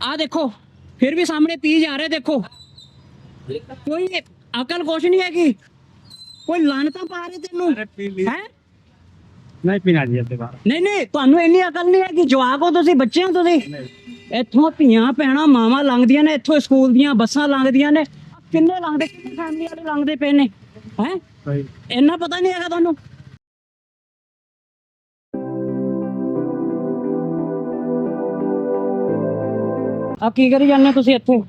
ਆ ਦੇਖੋ ਫਿਰ ਵੀ ਸਾਹਮਣੇ ਪੀ ਜਾ ਰਹੇ ਦੇਖੋ। ਕੋਈ ਅਕਲ ਕੁਛ ਨਹੀਂ ਹੈਗੀ। ਕੋਈ ਲਾਨਤਾਂ ਪਾ ਰਹੇ ਤੈਨੂੰ ਹੈ? ਨਹੀਂ ਪੀਣਾ ਜੀ ਅੱਦੇ ਬਾਹਰ। ਨਹੀਂ ਨਹੀਂ ਤੁਹਾਨੂੰ ਇੰਨੀ ਅਕਲ ਨਹੀਂ ਹੈਗੀ। ਜਵਾਕ ਹੋ ਤੁਸੀਂ ਬੱਚੇ ਹੋ ਤੁਸੀਂ। ਇੱਥੋਂ ਧੀਆਂ ਪੈਣਾ ਮਾਵਾਂ ਲੰਘਦੀਆਂ ਨੇ ਇੱਥੋਂ ਸਕੂਲ ਦੀਆਂ ਬੱਸਾਂ ਲੰਘਦੀਆਂ ਨੇ। ਕਿੰਨੇ ਲੰਘਦੇ ਕਿੰਨੇ ਫੈਮਿਲੀ ਵਾਲੇ ਲੰਘਦੇ ਪਏ ਨੇ ਹੈ? ਇੰਨਾ ਪਤਾ ਨਹੀਂ ਹੈਗਾ ਤੁਹਾਨੂੰ। ਆ ਕੀ ਕਰੀ ਜਾਂਦੇ ਹੋ ਤੁਸੀਂ ਇੱਥੇ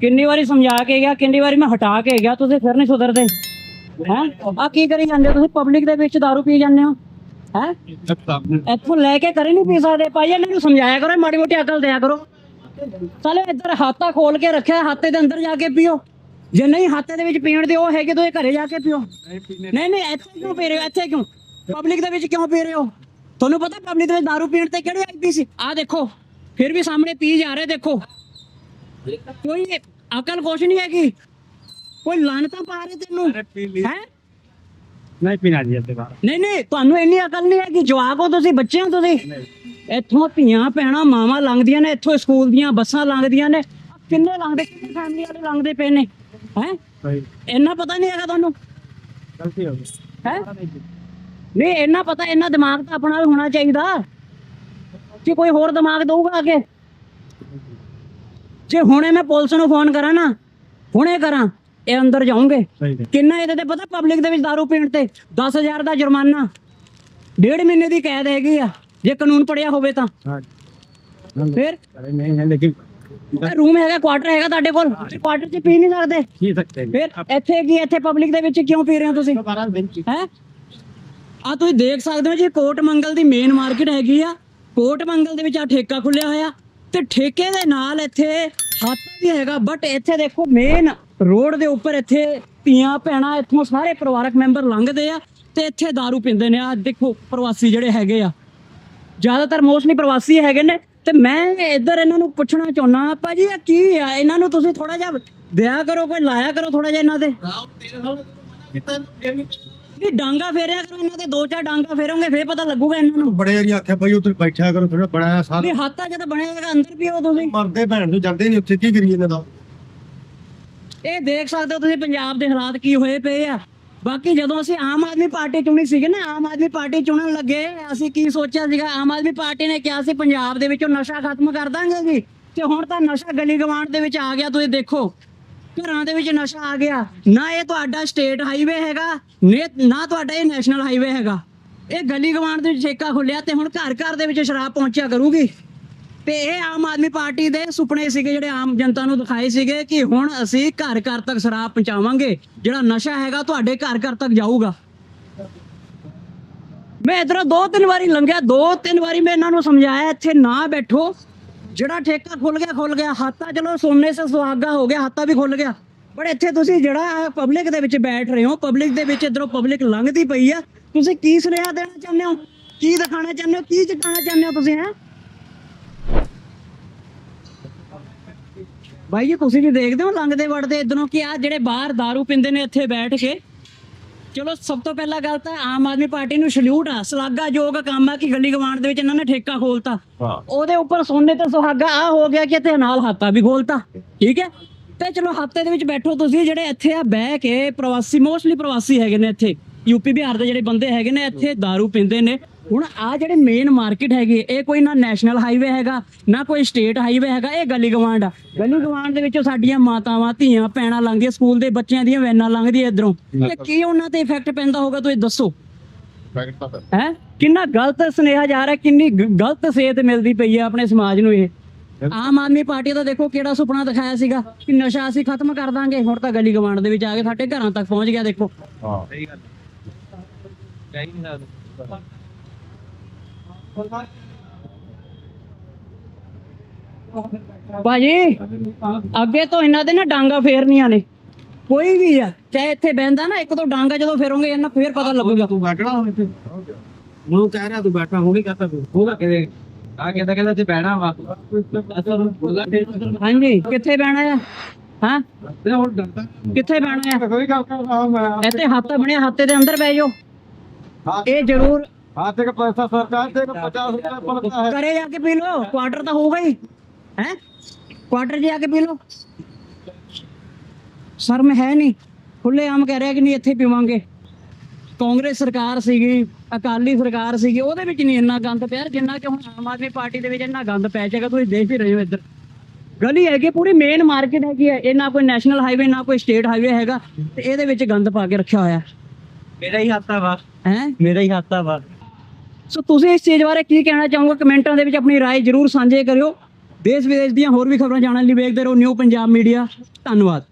ਕਿੰਨੀ ਵਾਰੀ ਸਮਝਾ ਕੇ ਗਿਆ ਕਿੰਨੀ ਵਾਰੀ ਮੈਂ ਹਟਾ ਕੇ ਗਿਆ ਤੁਸੀਂ ਫਿਰ ਨਹੀਂ ਸੁਧਰਦੇ ਹੈ ਆ ਕੀ ਕਰੀ ਜਾਂਦੇ ਹੋ ਤੁਸੀਂ ਪਬਲਿਕ ਦੇ ਵਿੱਚ दारू ਪੀ ਜਾਂਦੇ ਹੋ ਹੈ ਇੱਥੋਂ ਲੈ ਕੇ ਕਰੇ ਨਹੀਂ ਪੀ ਸਕਦੇ ਭਾਈ ਇਹਨਾਂ ਨੂੰ ਸਮਝਾਇਆ ਕਰੋ ਮਾੜੀ ਮੋਟੀ ਅਕਲ ਦਿਆ ਕਰੋ ਚਲੋ ਇੱਧਰ ਹਾਤਾ ਖੋਲ ਕੇ ਰੱਖਿਆ ਹਾਤੇ ਦੇ ਅੰਦਰ ਜਾ ਕੇ ਪੀਓ ਜੇ ਨਹੀਂ ਹਾਤੇ ਦੇ ਵਿੱਚ ਪੀਣ ਦੇ ਉਹ ਹੈਗੇ ਤੁਸੀਂ ਘਰੇ ਜਾ ਕੇ ਪੀਓ ਨਹੀਂ ਪੀਣੇ ਨਹੀਂ ਨਹੀਂ ਇੱਥੇ ਕਿਉਂ ਪੀ ਰਹੇ ਹੋ ਇੱਥੇ ਕਿਉਂ ਪਬਲਿਕ ਦੇ ਵਿੱਚ ਕਿਉਂ ਪੀ ਰਹੇ ਹੋ ਤੁਹਾਨੂੰ ਪਤਾ ਪਬਲਿਕ ਦੇ ਵਿੱਚ दारू ਪੀਣ ਤੇ ਕਿਹੜੇ ਆਈਪੀ ਸੀ ਆ ਦੇਖੋ ਫਿਰ ਵੀ ਸਾਹਮਣੇ ਪੀ ਜਾ ਰਹੇ ਦੇਖੋ। ਕੋਈ ਅਕਲ ਕੁਛ ਨਹੀਂ ਹੈਗੀ। ਕੋਈ ਲਾਨਤਾਂ ਪਾ ਰਹੇ ਤੈਨੂੰ ਹੈ? ਨਹੀਂ ਪੀਣਾ ਜੀ ਅੱਦੇ ਬਾਹਰ। ਨਹੀਂ ਨਹੀਂ ਤੁਹਾਨੂੰ ਇੰਨੀ ਅਕਲ ਨਹੀਂ ਹੈਗੀ। ਜਵਾਕ ਹੋ ਤੁਸੀਂ ਬੱਚੇ ਹੋ ਤੁਸੀਂ। ਇੱਥੋਂ ਧੀਆਂ ਪੈਣਾ ਮਾਵਾਂ ਲੰਘਦੀਆਂ ਨੇ ਇੱਥੋਂ ਸਕੂਲ ਦੀਆਂ ਬੱਸਾਂ ਲੰਘਦੀਆਂ ਨੇ। ਕਿੰਨੇ ਲੰਘਦੇ ਕਿੰਨੇ ਫੈਮਿਲੀ ਵਾਲੇ ਲੰਘਦੇ ਪਏ ਨੇ ਹੈ? ਇੰਨਾ ਪਤਾ ਨਹੀਂ ਹੈਗਾ ਤੁਹਾਨੂੰ? ਗਲਤੀ ਹੋ ਗਈ। ਹੈ? ਨਹੀਂ ਇੰਨਾ ਪਤਾ ਇੰਨਾ ਦਿਮਾਗ ਤਾਂ ਆਪਣਾ ਵੀ ਹੋਣਾ ਚਾਹੀਦਾ। ਕਿ ਕੋਈ ਹੋਰ ਦਿਮਾਗ ਦਊਗਾ ਆ ਕੇ ਜੇ ਹੁਣੇ ਮੈਂ ਪੁਲਿਸ ਨੂੰ ਫੋਨ ਕਰਾਂ ਨਾ ਹੁਣੇ ਕਰਾਂ ਇਹ ਅੰਦਰ ਜਾਉਂਗੇ ਕਿੰਨਾ ਇਹਦੇ ਤੇ ਪਤਾ ਪਬਲਿਕ ਦੇ ਵਿੱਚ दारू ਪੀਣ ਤੇ 10000 ਦਾ ਜੁਰਮਾਨਾ ਡੇਢ ਮਹੀਨੇ ਦੀ ਕੈਦ ਹੈਗੀ ਆ ਜੇ ਕਾਨੂੰਨ ਪੜਿਆ ਹੋਵੇ ਤਾਂ। ਫਿਰ? ਅਰੇ ਰੂਮ ਹੈਗਾ ਕੁਆਟਰ ਹੈਗਾ ਤੁਹਾਡੇ ਕੋਲ ਕੁਆਟਰ 'ਚ ਪੀ ਨਹੀਂ ਸਕਦੇ। ਪੀ ਸਕਦੇ ਫਿਰ ਇੱਥੇ ਕੀ ਇੱਥੇ ਪਬਲਿਕ ਦੇ ਵਿੱਚ ਕਿਉਂ ਪੀ ਰਹੇ ਹੋ ਤੁਸੀਂ? ਹੈ। ਆ ਤੁਸੀਂ ਦੇਖ ਸਕਦੇ ਹੋ ਜੀ ਕੋਟ ਮੰਗਲ ਦੀ ਮੇਨ ਮਾਰਕੀਟ ਹੈਗੀ ਆ। ਕੋਟ ਮੰਗਲ ਦੇ ਵਿੱਚ ਆ ਠੇਕਾ ਖੁੱਲਿਆ ਹੋਇਆ ਤੇ ਠੇਕੇ ਦੇ ਨਾਲ ਇੱਥੇ ਹਾਤਾ ਵੀ ਹੈਗਾ ਬਟ ਇੱਥੇ ਦੇਖੋ ਮੇਨ ਰੋਡ ਦੇ ਉੱਪਰ ਇੱਥੇ ਧੀਆਂ ਭੈਣਾਂ ਇੱਥੋਂ ਸਾਰੇ ਪਰਿਵਾਰਕ ਮੈਂਬਰ ਲੰਘਦੇ ਆ ਤੇ ਇੱਥੇ दारू ਪੀਂਦੇ ਨੇ। ਆ ਦੇਖੋ ਪ੍ਰਵਾਸੀ ਜਿਹੜੇ ਹੈਗੇ ਆ। ਜ਼ਿਆਦਾਤਰ ਮੋਸਟਲੀ ਪ੍ਰਵਾਸੀ ਹੈਗੇ ਨੇ ਤੇ ਮੈਂ ਇੱਧਰ ਇਹਨਾਂ ਨੂੰ ਪੁੱਛਣਾ ਚਾਹੁੰਦਾ ਭਾਜੀ ਇਹ ਕੀ ਆ? ਇਹਨਾਂ ਨੂੰ ਤੁਸੀਂ ਥੋੜਾ ਜਿਹਾ ਦਿਆ ਕਰੋ, ਕੋਈ ਲਾਇਆ ਕਰੋ ਥੋੜਾ ਜਿਹਾ ਇਹਨਾਂ ਦੇ। ਨਹੀਂ ਡਾਂਗਾ ਫੇਰਿਆ ਕਰੋ ਇਹਨਾਂ ਦੇ ਦੋ ਚਾਰ ਡਾਂਗਾ ਫੇਰੋਗੇ ਫੇਰ ਪਤਾ ਲੱਗੂਗਾ ਇਹਨਾਂ ਨੂੰ। ਬੜੇ ਵਾਰੀ ਆਖਿਆ ਬਈ ਉੱਥੇ ਬੈਠਿਆ ਕਰੋ ਥੋੜਾ ਬਣਾਇਆ ਸਾਰਾ। ਵੀ ਹੱਥਾਂ ਜਦ ਬਣੇਗਾ ਅੰਦਰ ਪੀਓ ਤੁਸੀਂ। ਮਰਦੇ ਭੈਣ ਨੂੰ ਜਾਂਦੇ ਨਹੀਂ ਉੱਥੇ ਕੀ ਕਰੀਏ ਇਹਨਾਂ ਦਾ? ਇਹ ਦੇਖ ਸਕਦੇ ਹੋ ਤੁਸੀਂ ਪੰਜਾਬ ਦੇ ਹਾਲਾਤ ਕੀ ਹੋਏ ਪਏ ਆ। ਬਾਕੀ ਜਦੋਂ ਅਸੀਂ ਆਮ ਆਦਮੀ ਪਾਰਟੀ ਚੁਣੀ ਸੀਗੀ ਨਾ ਆਮ ਆਦਮੀ ਪਾਰਟੀ ਚੁਣਨ ਲੱਗੇ ਅਸੀਂ ਕੀ ਸੋਚਿਆ ਸੀਗਾ ਆਮ ਆਦਮੀ ਪਾਰਟੀ ਨੇ ਕਿਹਾ ਸੀ ਪੰਜਾਬ ਦੇ ਵਿੱਚੋਂ ਨਸ਼ਾ ਖਤਮ ਕਰ ਦਾਂਗੇ ਜੀ। ਤੇ ਹੁਣ ਤਾਂ ਨਸ਼ਾ ਗਲੀ ਗਵਾਂਡ ਦੇ ਵਿੱਚ ਆ ਗਿਆ ਤੁਸੀਂ ਦੇਖੋ। ਘਰਾਂ ਦੇ ਵਿੱਚ ਨਸ਼ਾ ਆ ਗਿਆ। ਨਾ ਇਹ ਤੁਹਾਡਾ ਸਟੇਟ ਹਾਈਵੇ ਹੈਗਾ, ਨੇ- ਨਾ ਤੁਹਾਡਾ ਇਹ ਨੈਸ਼ਨਲ ਹਾਈਵੇ ਹੈਗਾ। ਇਹ ਗਲੀ ਗਵਾਂਡ ਦੇ ਵਿੱਚ ਠੇਕਾ ਖੁੱਲਿਆ ਤੇ ਹੁਣ ਘਰ ਘਰ ਦੇ ਵਿੱਚ ਸ਼ਰਾਬ ਪਹੁੰਚਿਆ ਕਰੂਗੀ। ਤੇ ਇਹ ਆਮ ਆਦਮੀ ਪਾਰਟੀ ਦੇ ਸੁਪਨੇ ਸੀਗੇ, ਜਿਹੜੇ ਆਮ ਜਨਤਾ ਨੂੰ ਦਿਖਾਏ ਸੀਗੇ ਕਿ ਹੁਣ ਅਸੀਂ ਘਰ ਘਰ ਤੱਕ ਸ਼ਰਾਬ ਪਹੁੰਚਾਵਾਂਗੇ। ਜਿਹੜਾ ਨਸ਼ਾ ਹੈਗਾ, ਤੁਹਾਡੇ ਘਰ ਘਰ ਤੱਕ ਜਾਊਗਾ। ਮੈਂ ਇਧਰੋਂ ਦੋ ਤਿੰਨ ਵਾਰੀ ਲੰਘਿਆ, ਦੋ ਤਿੰਨ ਵਾਰੀ ਮੈਂ ਇਹਨਾਂ ਨੂੰ ਸਮਝਾਇਆ, ਇੱਥੇ ਨਾ ਬੈਠੋ। ਜਿਹੜਾ ਠੇਕਾ ਖੁੱਲ ਗਿਆ ਖੁੱਲ ਗਿਆ। ਹਾਤਾ ਚਲੋ ਸੋਨੇ ਸੇ ਸੁਹਾਗਾ ਹੋ ਗਿਆ, ਹਾਤਾ ਵੀ ਖੁੱਲ ਗਿਆ। ਪਰ ਇੱਥੇ ਤੁਸੀਂ ਜਿਹੜਾ ਪਬਲਿਕ ਦੇ ਵਿੱਚ ਬੈਠ ਰਹੇ ਹੋ ਪਬਲਿਕ ਦੇ ਵਿੱਚ ਇਧਰੋਂ ਪਬਲਿਕ ਲੰਘਦੀ ਪਈ ਆ। ਤੁਸੀਂ ਕੀ ਸੁਨੇਹਾ ਦੇਣਾ ਚਾਹੁੰਦੇ ਹੋ? ਕੀ ਦਿਖਾਣਾ ਚਾਹੁੰਦੇ ਹੋ? ਕੀ ਜਤਾਉਣਾ ਚਾਹੁੰਦੇ ਹੋ ਤੁਸੀਂ, ਹੈ? ਭਾਈ ਜੀ, ਤੁਸੀਂ ਵੀ ਦੇਖਦੇ ਹੋ ਲੰਘਦੇ ਵੜਦੇ ਇਧਰੋਂ ਕਿ ਆ ਜਿਹੜੇ ਬਾਹਰ दारू ਪਿੰਦੇ ਨੇ ਇੱਥੇ ਬੈਠ ਕੇ। ਚਲੋ ਸਭ ਤੋਂ ਪਹਿਲਾਂ ਗੱਲ ਤਾਂ ਆਮ ਆਦਮੀ ਪਾਰਟੀ ਨੂੰ ਸਲੂਟ ਆ ਸ਼ਲਾਘਾਯੋਗ ਕੰਮ ਆ ਕਿ ਗਲੀ ਗਵਾਂਡ ਦੇ ਵਿੱਚ ਇਹਨਾਂ ਨੇ ਠੇਕਾ ਖੋਲਤਾ। ਉਹਦੇ ਉੱਪਰ ਸੋਨੇ ਤੇ ਸੁਹਾਗਾ ਆ ਹੋ ਗਿਆ ਕਿ ਤੇ ਨਾਲ ਹਾਤਾ ਵੀ ਖੋਲਤਾ। ਠੀਕ ਹੈ? ਤੇ ਚਲੋ ਹਾਤੇ ਦੇ ਵਿੱਚ ਬੈਠੋ ਤੁਸੀਂ ਜਿਹੜੇ ਇੱਥੇ ਆ ਬਹਿ ਕੇ ਪ੍ਰਵਾਸੀ ਮੋਸਟਲੀ ਪ੍ਰਵਾਸੀ ਹੈਗੇ ਨੇ ਇੱਥੇ। ਯੂਪੀ ਬਿਹਾਰ ਦੇ ਜਿਹੜੇ ਬੰਦੇ ਹੈਗੇ ਨੇ ਇੱਥੇ दारू ਪੀਂਦੇ ਨੇ। ਹੁਣ ਆ ਜਿਹੜੇ ਮੇਨ ਮਾਰਕੀਟ ਹੈਗੀ ਇਹ ਕੋਈ ਨਾ ਨੈਸ਼ਨਲ ਹਾਈਵੇ ਹੈਗਾ ਨਾ ਕੋਈ ਸਟੇਟ ਹਾਈਵੇ ਹੈਗਾ ਇਹ ਗਲੀ ਗਵਾਂਡ ਆ। ਗਲੀ ਗਵਾਂਡ ਦੇ ਵਿੱਚੋਂ ਸਾਡੀਆਂ ਮਾਤਾਵਾਂ ਧੀਆਂ ਪੈਣਾ ਲੰਘਦੀਆਂ ਸਕੂਲ ਦੇ ਬੱਚਿਆਂ ਦੀਆਂ ਵੈਨਾਂ ਲੰਘਦੀਆਂ ਇਧਰੋਂ। ਤੇ ਕੀ ਉਹਨਾਂ ਤੇ ਇਫੈਕਟ ਪੈਂਦਾ ਹੋਗਾ ਤੁਸੀਂ ਦੱਸੋ? ਹੈ? ਕਿੰਨਾ ਗਲਤ ਸੁਨੇਹਾ ਜਾ ਰਿਹਾ ਕਿੰਨੀ ਗਲਤ ਸੇਧ ਮਿਲਦੀ ਪਈ ਹੈ ਆਪਣੇ ਸਮਾਜ ਨੂੰ ਇਹ। ਆਮ ਆਦਮੀ ਪਾਰਟੀ ਦਾ ਦੇਖੋ ਕਿਹੜਾ ਸੁਪਨਾ ਦਿਖਾਇਆ ਸੀਗਾ ਕਿ ਨਸ਼ਾ ਅਸੀਂ ਖਤਮ ਕਰ ਦਾਂਗੇ। ਹੁਣ ਤਾਂ ਗਲੀ ਗਵਾਂਡ ਦੇ ਵਿੱਚ ਆ ਕੇ ਸਾਡੇ ਘਰਾਂ ਤੱਕ ਪਹੁੰਚ ਗਿਆ ਦੇਖੋ। ਸਹੀ ਗੱਲ ਕਹਿ ਨਹੀਂ ਸਕਦਾ ਭਾਜੀ ਅੱਗੇ ਤੋਂ ਇਹਨਾਂ ਦੇ ਨਾ ਡਾਂਗਾ ਫੇਰਨੀਆਂ ਨੇ। ਕੋਈ ਵੀ ਆ ਚਾਹੇ ਇੱਥੇ ਬਹਿੰਦਾ ਨਾ ਇੱਕ ਤੋਂ ਡਾਂਗਾ ਜਦੋਂ ਫੇਰੋਗੇ ਇਹਨਾਂ ਫੇਰ ਪਤਾ ਲੱਗੂਗਾ। ਤੂੰ ਬੈਠਣਾ ਹੁਣ ਇੱਥੇ। ਉਹਨੂੰ ਕਹਿ ਰਿਹਾ ਤੂੰ ਬੈਠਾ ਹੁਣ ਕਹਤਾ ਤੂੰ ਹੋਗਾ ਕਿਤੇ। ਆ ਕਹਿੰਦਾ ਕਹਿੰਦਾ ਤੇ ਬਹਿਣਾ ਵਾ। ਬੋਲਾ ਤੇ ਹਾਂਜੀ ਕਿੱਥੇ ਬਹਿਣਾ ਆ? ਹਾਂ? ਤੇ ਹੁਣ ਡਰਦਾ। ਕਿੱਥੇ ਬਹਿਣਾ ਆ? ਇੱਥੇ ਹੱਥ ਬਣਿਆ ਹੱਥੇ ਦੇ ਅੰਦਰ ਬਹਿ ਜਾਓ। ਇਹ ਜ਼ਰੂਰ हाथ का पैसा सरकार से 50 रुपया पड़ता है ਕਰੇ ਜਾ ਕੇ ਪੀ ਲਓ ਕੁਆਟਰ ਤਾਂ ਹੋਊਗਾ ਹੀ ਹੈ ਕੁਆਟਰ 'ਚ ਆ ਕੇ ਪੀ ਲਓ ਸ਼ਰਮ ਹੈ ਨਹੀਂ ਖੁੱਲੇ ਆਮ ਕਹਿ ਰਿਹਾ ਕਿ ਨਹੀਂ ਇੱਥੇ ਪੀਵਾਂਗੇ ਕਾਂਗਰਸ ਸਰਕਾਰ ਸੀਗੀ ਅਕਾਲੀ ਸਰਕਾਰ ਸੀਗੀ ਉਹਦੇ ਵਿੱਚ ਨਹੀਂ ਇੰਨਾ ਗੰਦ ਪਿਆ ਜਿੰਨਾ ਕਿ ਹੁਣ ਆਮ ਆਦਮੀ ਪਾਰਟੀ ਦੇ ਵਿੱਚ ਇੰਨਾ ਗੰਦ ਪੈ ਜਾਏਗਾ ਤੁਸੀਂ ਦੇਖ ਹੀ ਰਹੇ ਹੋ ਇੱਧਰ ਗਲੀ ਹੈਗੀ ਪੂਰੀ ਮੇਨ ਮਾਰਕੀਟ ਹੈਗੀ ਹੈ ਇਹ ਨਾ ਕੋਈ ਨੈਸ਼ਨਲ ਹਾਈਵੇ ਨਾ ਕੋਈ ਸਟੇਟ ਹਾਈਵੇ ਹੈਗਾ ਤੇ ਇਹਦੇ ਵਿੱਚ ਗੰਦ ਪਾ ਕੇ ਰੱਖਿਆ ਹੋਇਆ ਮੇਰਾ ਹੀ ਹੱਥ ਆ ਵਾ ਹੈ ਮੇਰਾ ਹੀ ਹੱਥ ਆ ਵਾ ਸੋ ਤੁਸੀਂ ਇਸ ਚੀਜ਼ ਬਾਰੇ ਕੀ ਕਹਿਣਾ ਚਾਹੋਗੇ ਕਮੈਂਟਾਂ ਦੇ ਵਿੱਚ ਆਪਣੀ رائے ਜ਼ਰੂਰ ਸਾਂਝੇ ਕਰਿਓ ਦੇਸ਼ ਵਿਦੇਸ਼ ਦੀਆਂ ਹੋਰ ਵੀ ਖਬਰਾਂ ਜਾਣਨ ਲਈ ਵੇਖਦੇ ਰਹੋ ਨਿਊ ਪੰਜਾਬ ਮੀਡੀਆ ਧੰਨਵਾਦ